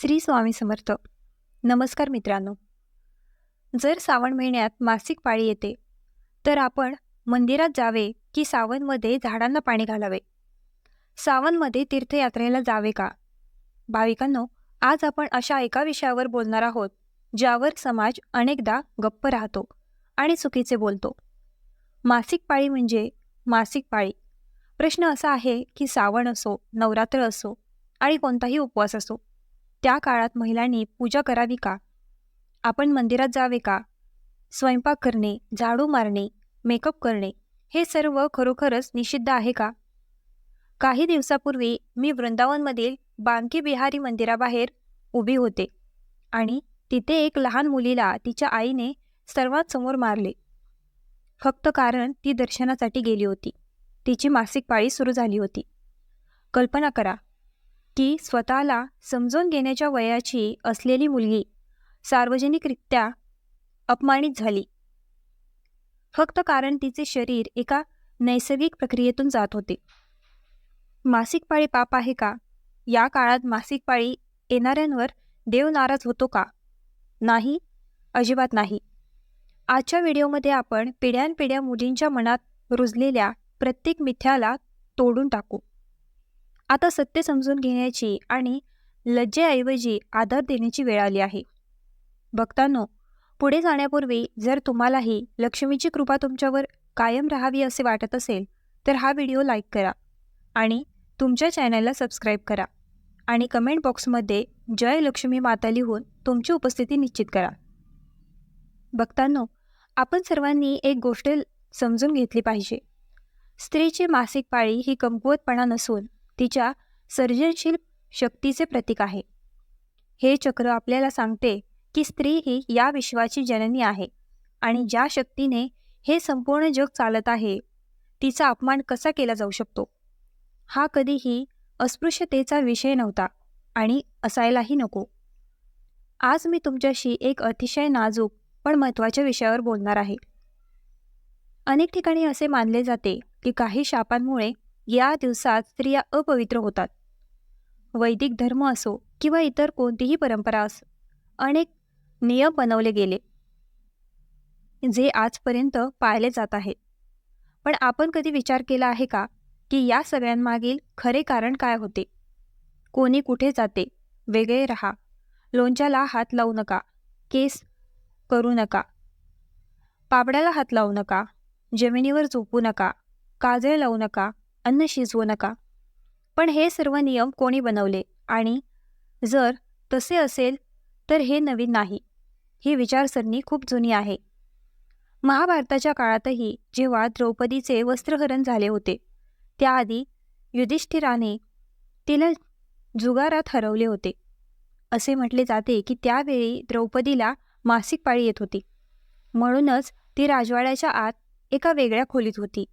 श्री स्वामी समर्थ. नमस्कार मित्रांनो. जर श्रावण महिन्यात मासिक पाळी येते तर आपण मंदिरात जावे की सावनमध्ये झाडांना पाणी घालावे? सावनमध्ये तीर्थयात्रेला जावे का? भाविकांनो आज आपण अशा एका विषयावर बोलणार आहोत ज्यावर समाज अनेकदा गप्प राहतो आणि चुकीचे बोलतो. मासिक पाळी म्हणजे मासिक पाळी. प्रश्न असा आहे की सावण असो नवरात्र असो आणि कोणताही उपवास असो त्या काळात महिलांनी पूजा करावी का? आपण मंदिरात जावे का? स्वयंपाक करणे झाडू मारणे मेकअप करणे हे सर्व खरोखरच निषिद्ध आहे का? काही दिवसापूर्वी मी वृंदावनमधील बांकी बिहारी मंदिराबाहेर उभी होते आणि तिथे एक लहान मुलीला तिच्या आईने सर्वात समोर मारले. फक्त कारण ती दर्शनासाठी गेली होती. तिची मासिक पाळी सुरू झाली होती. कल्पना करा की स्वतःला समजून घेण्याच्या वयाची असलेली मुलगी सार्वजनिकरित्या अपमानित झाली. फक्त कारण तिचे शरीर एका नैसर्गिक प्रक्रियेतून जात होते. मासिक पाळी पाप आहे का? या काळात मासिक पाळी येणाऱ्यांवर देव नाराज होतो का? नाही अजिबात नाही. आजच्या व्हिडिओमध्ये आपण पिढ्यानपिढ्या मुलींच्या मनात रुजलेल्या प्रत्येक मिथ्याला तोडून टाकू. आता सत्य समजून घेण्याची आणि लज्जेऐवजी आदर देण्याची वेळ आली आहे. भक्तांनो पुढे जाण्यापूर्वी जर तुम्हालाही लक्ष्मीची कृपा तुमच्यावर कायम राहावी असे वाटत असेल तर हा व्हिडिओ लाईक करा आणि तुमच्या चॅनलला सबस्क्राईब करा आणि कमेंट बॉक्समध्ये जय लक्ष्मी माता लिहून तुमची उपस्थिती निश्चित करा. भक्तांनो आपण सर्वांनी एक गोष्ट समजून घेतली पाहिजे. स्त्रीची मासिक पाळी ही कमकुवतपणा नसून तिच्या सर्जनशील शक्तीचे प्रतीक आहे. हे चक्र आपल्याला सांगते की स्त्री ही या विश्वाची जननी आहे आणि ज्या शक्तीने हे संपूर्ण जग चालत आहे तिचा अपमान कसा केला जाऊ शकतो? हा कधीही अस्पृश्यतेचा विषय नव्हता आणि असायलाही नको. आज मी तुमच्याशी एक अतिशय नाजूक पण महत्त्वाच्या विषयावर बोलणार आहे. अनेक ठिकाणी असे मानले जाते की काही शापांमुळे या दिवसात स्त्रिया अपवित्र होतात. वैदिक धर्म असो किंवा इतर कोणतीही परंपरा असो अनेक नियम बनवले गेले. जे आजपर्यंत पाळले जात आहेत पण आपण कधी विचार केला आहे का की या सगळ्यांमागील खरे कारण काय होते? कोणी कुठे जाते? वेगळे रहा. लोणच्याला हात लावू नका. केस करू नका. पापड्याला हात लावू नका. जमिनीवर झोपू नका. काजळ लावू नका. अन्न शिजवू नका. पण हे सर्व नियम कोणी बनवले? आणि जर तसे असेल तर हे नवीन नाही. ही विचारसरणी खूप जुनी आहे. महाभारताच्या काळातही जेव्हा द्रौपदीचे वस्त्रहरण झाले होते त्याआधी युधिष्ठिराने तिला जुगारात हरवले होते. असे म्हटले जाते की त्यावेळी द्रौपदीला मासिक पाळी येत होती. म्हणूनच ती राजवाड्याच्या आत एका वेगळ्या खोलीत होती.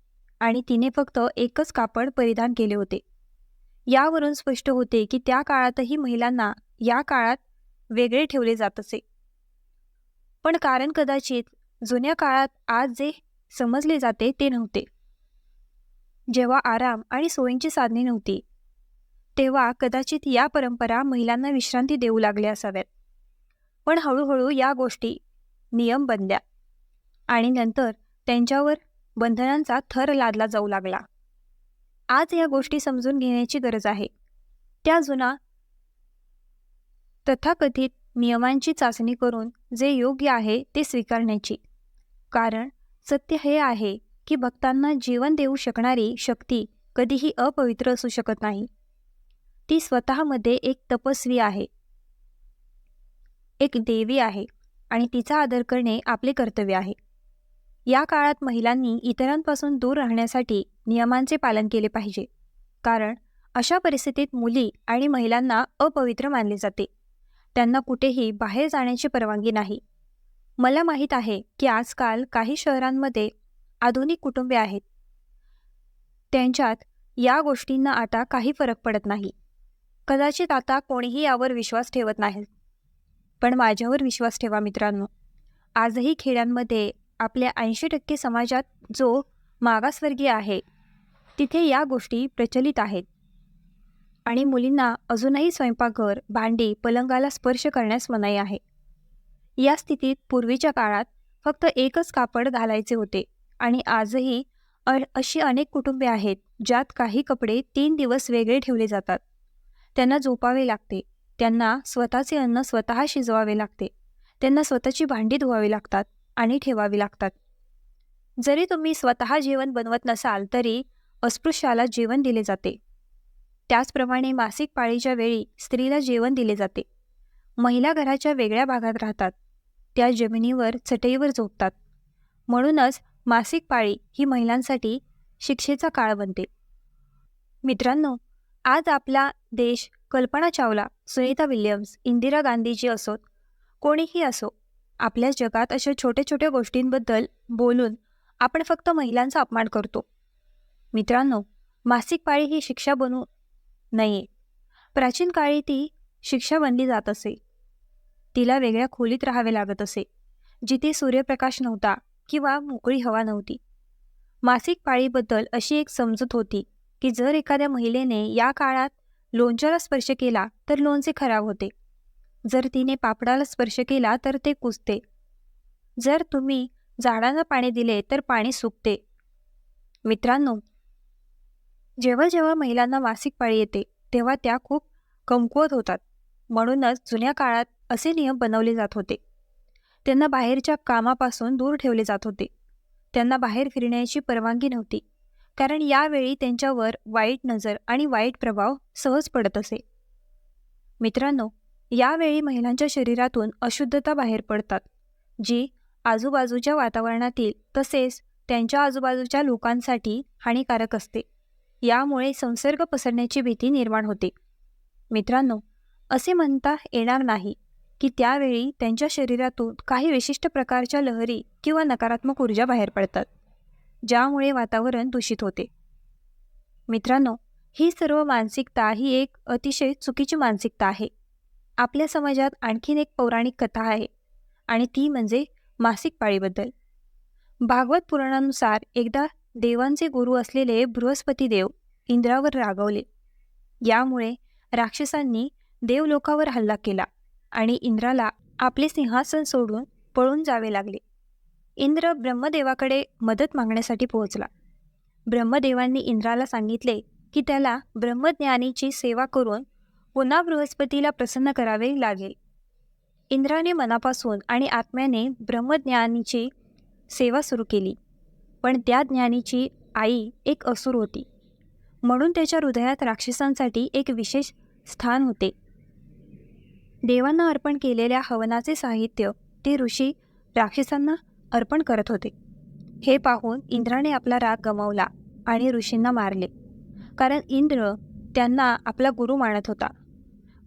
आणि तिने फक्त एकच कापड परिधान केले होते. यावरून स्पष्ट होते की त्या काळातही महिलांना या काळात वेगळे ठेवले जात असे. पण कारण कदाचित जुन्या काळात आज जे समजले जाते ते नव्हते. जेव्हा आराम आणि सोयींची साधने नव्हती तेव्हा कदाचित या परंपरा महिलांना विश्रांती देऊ लागल्या असाव्यात. पण हळूहळू या गोष्टी नियम बनल्या आणि नंतर त्यांच्यावर बंधनांचा थर लादला जाऊ लागला. आज या गोष्टी समजून घेण्याची गरज आहे. त्या जुना तथाकथित नियमांची चाचणी करून जे योग्य आहे ते स्वीकारण्याची. कारण सत्य हे आहे की भक्तांना जीवन देऊ शकणारी शक्ती कधीही अपवित्र असू शकत नाही. ती स्वतःमध्ये एक तपस्वी आहे. एक देवी आहे आणि तिचा आदर करणे आपले कर्तव्य आहे. या काळात महिलांनी इतरांपासून दूर राहण्यासाठी नियमांचे पालन केले पाहिजे. कारण अशा परिस्थितीत मुली आणि महिलांना अपवित्र मानले जाते. त्यांना कुठेही बाहेर जाण्याची परवानगी नाही. मला माहीत आहे की आजकाल काही शहरांमध्ये आधुनिक कुटुंबे आहेत. त्यांच्यात या गोष्टींना आता काही फरक पडत नाही. कदाचित आता कोणीही यावर विश्वास ठेवत नाही. पण माझ्यावर विश्वास ठेवा मित्रांनो. आजही खेड्यांमध्ये आपल्या ऐंशी टक्के समाजात जो मागासवर्गीय आहे तिथे या गोष्टी प्रचलित आहेत. आणि मुलींना अजूनही स्वयंपाकघर भांडी पलंगाला स्पर्श करण्यास मनाई आहे. या स्थितीत पूर्वीच्या काळात फक्त एकच कापड घालायचे होते आणि आजही अशी अनेक कुटुंबे आहेत ज्यात काही कपडे तीन दिवस वेगळे ठेवले जातात. त्यांना झोपावे लागते. त्यांना स्वतःचे अन्न स्वतः शिजवावे लागते. त्यांना स्वतःची भांडी धुवावी लागतात. आणि ठेवावी लागतात. जरी तुम्ही स्वतः जेवण बनवत नसाल तरी अस्पृश्याला जेवण दिले जाते. त्याचप्रमाणे मासिक पाळीच्या वेळी स्त्रीला जेवण दिले जाते. महिला घराच्या वेगळ्या भागात राहतात. त्या जमिनीवर चटईवर झोपतात. म्हणूनच मासिक पाळी ही महिलांसाठी शिक्षेचा काळ बनते. मित्रांनो आज आपला देश कल्पना चावला सुनीता विल्यम्स इंदिरा गांधीजी असोत कोणीही असो आपल्या जगात अशा छोट्या छोट्या गोष्टींबद्दल बोलून आपण फक्त महिलांचा अपमान करतो. मित्रांनो मासिक पाळी ही शिक्षा बनू नये. प्राचीन काळी ती शिक्षा बनली जात असे. तिला वेगळ्या खोलीत राहावे लागत असे जिथे सूर्यप्रकाश नव्हता किंवा मोकळी हवा नव्हती. मासिक पाळीबद्दल अशी एक समजूत होती की जर एखाद्या महिलेने या काळात लोणच्याला स्पर्श केला तर लोणचे खराब होते. जर तिने पापडाला स्पर्श केला तर ते कुजते. जर तुम्ही झाडांना पाणी दिले तर पाणी सुकते. मित्रांनो जेव्हा जेव्हा महिलांना मासिक पाळी येते तेव्हा त्या खूप कमकुवत होतात. म्हणूनच जुन्या काळात असे नियम बनवले जात होते. त्यांना बाहेरच्या कामापासून दूर ठेवले जात होते. त्यांना बाहेर फिरण्याची परवानगी नव्हती. कारण यावेळी त्यांच्यावर वाईट नजर आणि वाईट प्रभाव सहज पडत असे. मित्रांनो यावेळी महिलांच्या शरीरातून अशुद्धता बाहेर पडतात जी आजूबाजूच्या वातावरणातील तसेच त्यांच्या आजूबाजूच्या लोकांसाठी हानिकारक असते. यामुळे संसर्ग पसरण्याची भीती निर्माण होते. मित्रांनो असे म्हणता येणार नाही की त्यावेळी त्यांच्या शरीरातून काही विशिष्ट प्रकारच्या लहरी किंवा नकारात्मक ऊर्जा बाहेर पडतात ज्यामुळे वातावरण दूषित होते. मित्रांनो ही सर्व मानसिकता ही एक अतिशय चुकीची मानसिकता आहे. आपल्या समाजात आणखीन एक पौराणिक कथा आहे आणि ती म्हणजे मासिक पाळीबद्दल. भागवत पुराणानुसार एकदा देवांचे गुरु असलेले बृहस्पती देव इंद्रावर रागवले. यामुळे राक्षसांनी देवलोकावर हल्ला केला आणि इंद्राला आपले सिंहासन सोडून पळून जावे लागले. इंद्र ब्रह्मदेवाकडे मदत मागण्यासाठी पोहोचला. ब्रह्मदेवांनी इंद्राला सांगितले की त्याला ब्रह्मज्ञानीची सेवा करून पुन्हा बृहस्पतीला प्रसन्न करावे लागेल. इंद्राने मनापासून आणि आत्म्याने ब्रह्मज्ञानीची सेवा सुरू केली. पण त्या ज्ञानीची आई एक असुर होती. म्हणून त्याच्या हृदयात राक्षसांसाठी एक विशेष स्थान होते. देवांना अर्पण केलेल्या हवनाचे साहित्य ते ऋषी राक्षसांना अर्पण करत होते. हे पाहून इंद्राने आपला राग गमावला आणि ऋषींना मारले. कारण इंद्र त्यांना आपला गुरु मानत होता.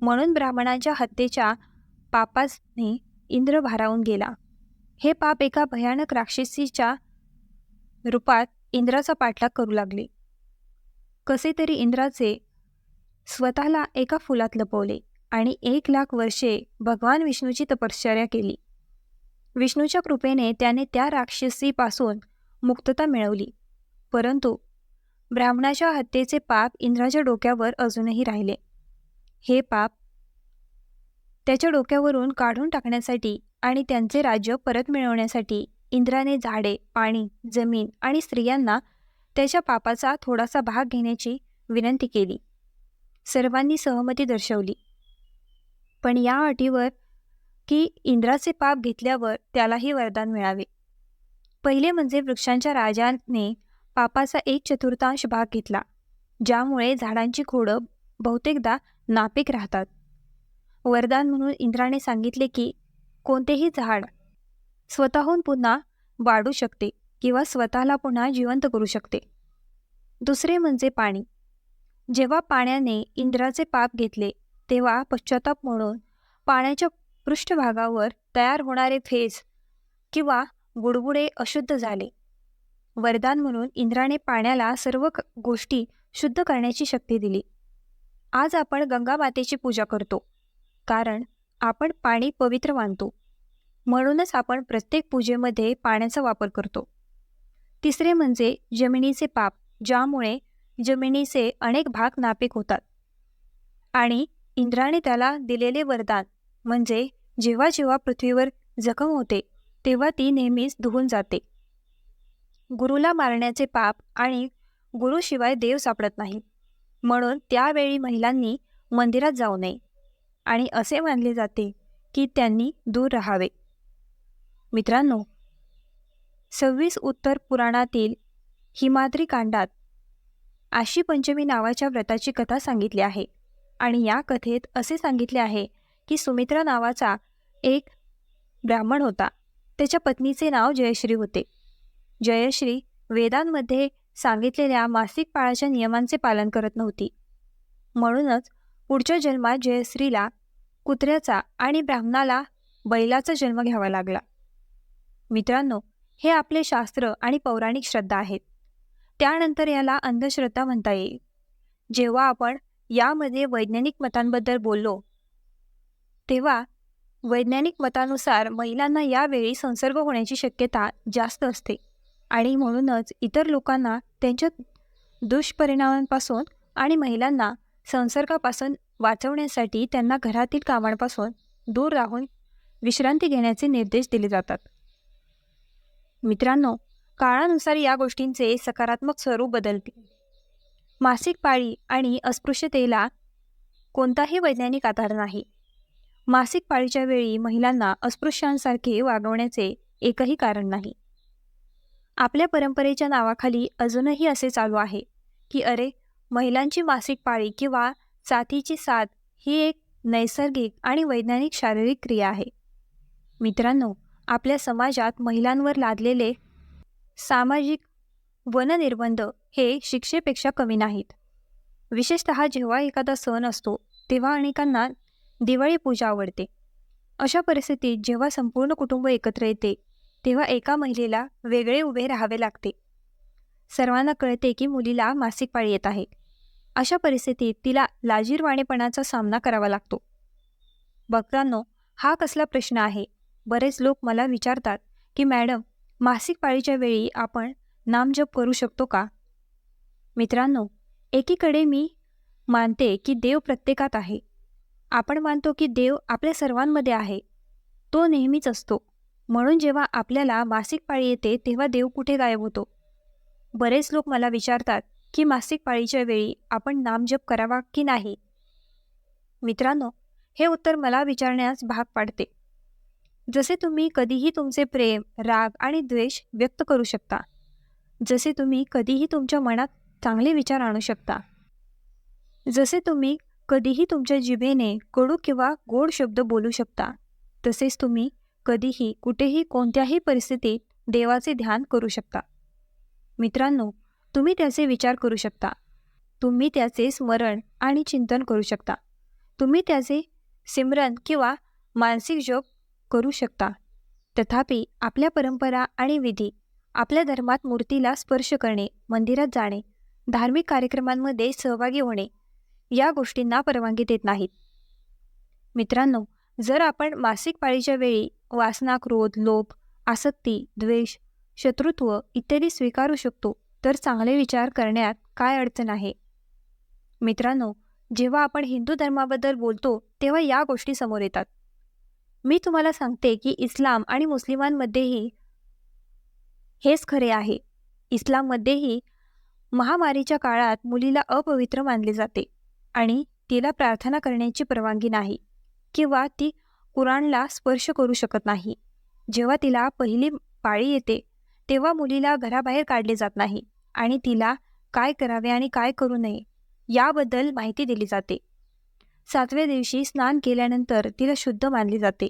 म्हणून ब्राह्मणांच्या हत्येच्या पापाने इंद्र भारावून गेला. हे पाप एका भयानक राक्षसीच्या रूपात इंद्राचा पाठलाग करू लागले. कसे तरी इंद्राचे स्वतःला एका फुलात लपवले आणि एक लाख वर्षे भगवान विष्णूची तपश्चर्या केली. विष्णूच्या कृपेने त्याने त्या राक्षसीपासून मुक्तता मिळवली परंतु ब्राह्मणाच्या हत्येचे पाप इंद्राच्या डोक्यावर अजूनही राहिले. हे पाप त्याच्या डोक्यावरून काढून टाकण्यासाठी आणि त्यांचे राज्य परत मिळवण्यासाठी इंद्राने झाडे पाणी जमीन आणि स्त्रियांना त्याच्या पापाचा थोडासा भाग घेण्याची विनंती केली. सर्वांनी सहमती दर्शवली. पण या अटीवर की इंद्राचे पाप घेतल्यावर त्यालाही वरदान मिळावे. पहिले म्हणजे वृक्षांच्या राजाने पापाचा एक चतुर्थांश भाग घेतला ज्यामुळे झाडांची खोडं बहुतेकदा नापीक राहतात. वरदान म्हणून इंद्राने सांगितले की कोणतेही झाड स्वतःहून पुन्हा वाढू शकते किंवा स्वतःला पुन्हा जिवंत करू शकते. दुसरे म्हणजे पाणी. जेव्हा पाण्याने इंद्राचे पाप घेतले तेव्हा पश्चाताप म्हणून पाण्याच्या पृष्ठभागावर तयार होणारे फेज किंवा बुडबुडे अशुद्ध झाले. वरदान म्हणून इंद्राने पाण्याला सर्व गोष्टी शुद्ध करण्याची शक्ती दिली. आज आपण गंगा मातेची पूजा करतो. कारण आपण पाणी पवित्र मानतो. म्हणूनच आपण प्रत्येक पूजेमध्ये पाण्याचा वापर करतो. तिसरे म्हणजे जमिनीचे पाप ज्यामुळे जमिनीचे अनेक भाग नापीक होतात. आणि इंद्राने त्याला दिलेले वरदान म्हणजे जेव्हा जेव्हा पृथ्वीवर जखम होते तेव्हा ती नेहमीच धुवून जाते. गुरुला मारण्याचे पाप आणि गुरुशिवाय देव सापडत नाही. म्हणून त्यावेळी महिलांनी मंदिरात जाऊ नये. आणि असे मानले जाते की त्यांनी दूर राहावे. मित्रांनो सव्वीस उत्तर पुराणातील हिमाद्री कांडात आशी पंचमी नावाच्या व्रताची कथा सांगितली आहे. आणि या कथेत असे सांगितले आहे की सुमित्रा नावाचा एक ब्राह्मण होता. त्याच्या पत्नीचे नाव जयश्री होते. जयश्री वेदांमध्ये सांगितलेल्या मासिक पाळाच्या नियमांचे पालन करत नव्हती. म्हणूनच पुढच्या जन्मात जयश्रीला कुत्र्याचा आणि ब्राह्मणाला बैलाचा जन्म घ्यावा लागला. मित्रांनो हे आपले शास्त्र आणि पौराणिक श्रद्धा आहेत. त्यानंतर याला अंधश्रद्धा म्हणता येईल. जेव्हा आपण यामध्ये वैज्ञानिक मतांबद्दल बोललो तेव्हा वैज्ञानिक मतानुसार महिलांना यावेळी संसर्ग होण्याची शक्यता जास्त असते. आणि म्हणूनच इतर लोकांना त्यांच्या दुष्परिणामांपासून आणि महिलांना संसर्गापासून वाचवण्यासाठी त्यांना घरातील कामांपासून दूर राहून विश्रांती घेण्याचे निर्देश दिले जातात. मित्रांनो काळानुसार या गोष्टींचे सकारात्मक स्वरूप बदलते. मासिक पाळी आणि अस्पृश्यतेला कोणताही वैज्ञानिक आधार नाही. मासिक पाळीच्या वेळी महिलांना अस्पृश्यांसारखे वागवण्याचे एकही कारण नाही. आपल्या परंपरेच्या नावाखाली अजूनही असे चालू आहे की अरे महिलांची मासिक पाळी किंवा साथीची साथ ही एक नैसर्गिक आणि वैज्ञानिक शारीरिक क्रिया आहे. मित्रांनो आपल्या समाजात महिलांवर लादलेले सामाजिक वननिर्बंध हे शिक्षेपेक्षा कमी नाहीत. विशेषत जेव्हा एखादा सण असतो तेव्हा अनेकांना दिवाळी पूजा आवडते. अशा परिस्थितीत जेव्हा संपूर्ण कुटुंब एकत्र येते तेव्हा एका महिलेला वेगळे उभे राहावे लागते. सर्वांना कळते की मुलीला मासिक पाळी येत आहे. अशा परिस्थितीत तिला लाजीरवाणेपणाचा सामना करावा लागतो. भक्तांनो हा कसला प्रश्न आहे. बरेच लोक मला विचारतात की मॅडम मासिक पाळीच्या वेळी आपण नामजप करू शकतो का? मित्रांनो एकीकडे मी मानते की देव प्रत्येकात आहे. आपण मानतो की देव आपल्या सर्वांमध्ये आहे. तो नेहमीच असतो. म्हणून जेव्हा आपल्याला मासिक पाळी येते तेव्हा देव कुठे गायब होतो? बरेच लोक मला विचारतात की मासिक पाळीच्या वेळी आपण नामजप करावा की नाही? मित्रांनो हे उत्तर मला विचारण्यास भाग पाडते. जसे तुम्ही कधीही तुमचे प्रेम राग आणि द्वेष व्यक्त करू शकता. जसे तुम्ही कधीही तुमच्या मनात चांगले विचार आणू शकता. जसे तुम्ही कधीही तुमच्या जिभेने कडू किंवा गोड शब्द बोलू शकता तसेच तुम्ही कधीही कुठेही कोणत्याही परिस्थितीत देवाचे ध्यान करू शकता. मित्रांनो तुम्ही त्याचे विचार करू शकता. तुम्ही त्याचे स्मरण आणि चिंतन करू शकता. तुम्ही त्याचे सिमरन किंवा मानसिक जोग करू शकता. तथापि आपल्या परंपरा आणि विधी आपल्या धर्मात मूर्तीला स्पर्श करणे मंदिरात जाणे धार्मिक कार्यक्रमांमध्ये सहभागी होणे या गोष्टींना परवानगी देत नाहीत. मित्रांनो जर आपण मासिक पाळीच्या वेळी वासना क्रोध लोभ आसक्ती द्वेष शत्रुत्व इत्यादी स्वीकारू शकतो तर चांगले विचार करण्यात काय अडचण आहे? मित्रांनो जेव्हा आपण हिंदू धर्माबद्दल बोलतो तेव्हा या गोष्टी समोर येतात. मी तुम्हाला सांगते की इस्लाम आणि मुस्लिमांमध्येही हेच खरे आहे. इस्लाममध्येही महामारीच्या काळात मुलीला अपवित्र मानले जाते आणि तिला प्रार्थना करण्याची परवानगी नाही. किंवा ती कुराणला स्पर्श करू शकत नाही. जेव्हा तिला पहिली पाळी येते तेव्हा मुलीला घराबाहेर काढले जात नाही आणि तिला काय करावे आणि काय करू नये याबद्दल माहिती दिली जाते. सातव्या दिवशी स्नान केल्यानंतर तिला शुद्ध मानले जाते.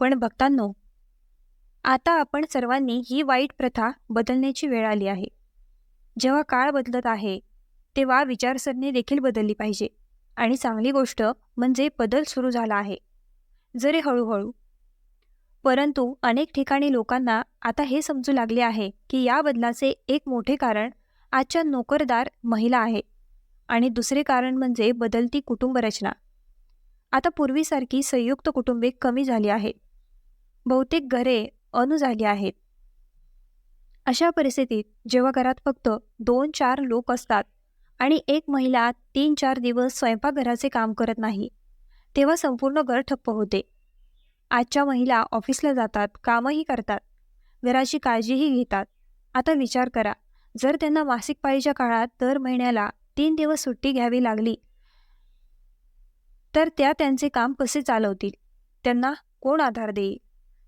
पण भक्तांनो आता आपण सर्वांनी ही वाईट प्रथा बदलण्याची वेळ आली आहे. जेव्हा काळ बदलत आहे तेव्हा विचारसरणी देखील बदलली पाहिजे. आणि चांगली गोष्ट म्हणजे बदल सुरू झाला आहे. जरी हळूहळू. परंतु अनेक ठिकाणी लोकांना आता हे समजू लागले आहे की या बदलाचे एक मोठे कारण आजच्या नोकरदार महिला आहे आणि दुसरे कारण म्हणजे बदलती कुटुंब रचना. आता पूर्वीसारखी संयुक्त कुटुंबे कमी झाली आहेत. बहुतेक घरे अनु झाली आहेत. अशा परिस्थितीत जेव्हा घरात फक्त दोन चार लोक असतात आणि एक महिला तीन चार दिवस स्वयंपाकघराचे काम करत नाही. तेव्हा संपूर्ण घर ठप्प होते. आजच्या महिला ऑफिसला जातात कामही करतात. घराची काळजीही घेतात. आता विचार करा जर त्यांना मासिक पाळीच्या काळात दर महिन्याला तीन दिवस सुट्टी घ्यावी लागली तर त्या त्यांचे काम कसे चालवतील? त्यांना कोण आधार देईल?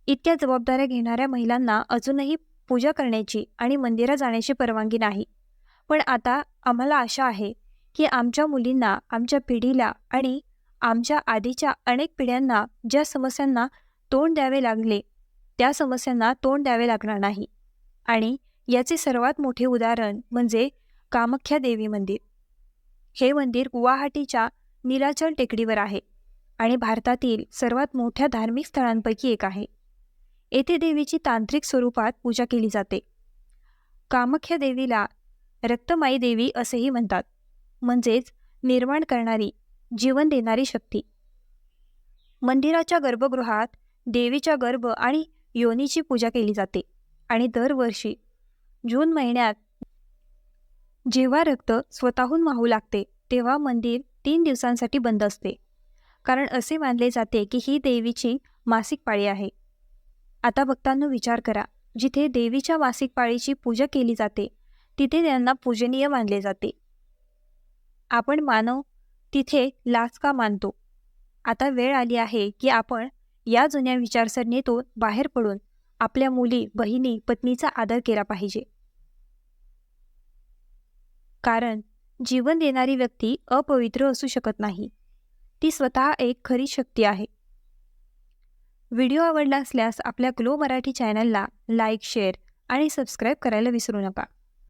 इतक्या जबाबदाऱ्या घेणाऱ्या महिलांना अजूनही पूजा करण्याची आणि मंदिरात जाण्याची परवानगी नाही. पण आता आम्हाला आशा आहे की आमच्या मुलींना आमच्या पिढीला आणि आमच्या आधीच्या अनेक पिढ्यांना ज्या समस्यांना तोंड द्यावे लागले त्या समस्यांना तोंड द्यावे लागणार नाही. आणि याचे सर्वात मोठे उदाहरण म्हणजे कामाख्या देवी मंदिर. हे मंदिर गुवाहाटीच्या नीलाचल टेकडीवर आहे आणि भारतातील सर्वात मोठ्या धार्मिक स्थळांपैकी एक आहे. येथे देवीची तांत्रिक स्वरूपात पूजा केली जाते. कामाख्या देवीला रक्तमाई देवी असेही म्हणतात. म्हणजेच निर्माण करणारी जीवन देणारी शक्ती. मंदिराच्या गर्भगृहात देवीच्या गर्भ आणि योनीची पूजा केली जाते. आणि दरवर्षी जून महिन्यात जेव्हा रक्त स्वतःहून वाहू लागते तेव्हा मंदिर तीन दिवसांसाठी बंद असते. कारण असे मानले जाते की ही देवीची मासिक पाळी आहे. आता भक्तांनो विचार करा जिथे देवीच्या मासिक पाळीची पूजा केली जाते तिथे त्यांना पूजनीय मानले जाते. आपण मानव तिथे लाच का मानतो? आता वेळ आली आहे की आपण या जुन्या विचारसरणीतून बाहेर पडून आपल्या मुली बहिणी पत्नीचा आदर केला पाहिजे. कारण जीवन देणारी व्यक्ती अपवित्र असू शकत नाही. ती स्वतः एक खरी शक्ती आहे. व्हिडिओ आवडला असल्यास आपल्या ग्लो मराठी चॅनलला लाईक शेअर आणि सबस्क्राईब करायला विसरू नका.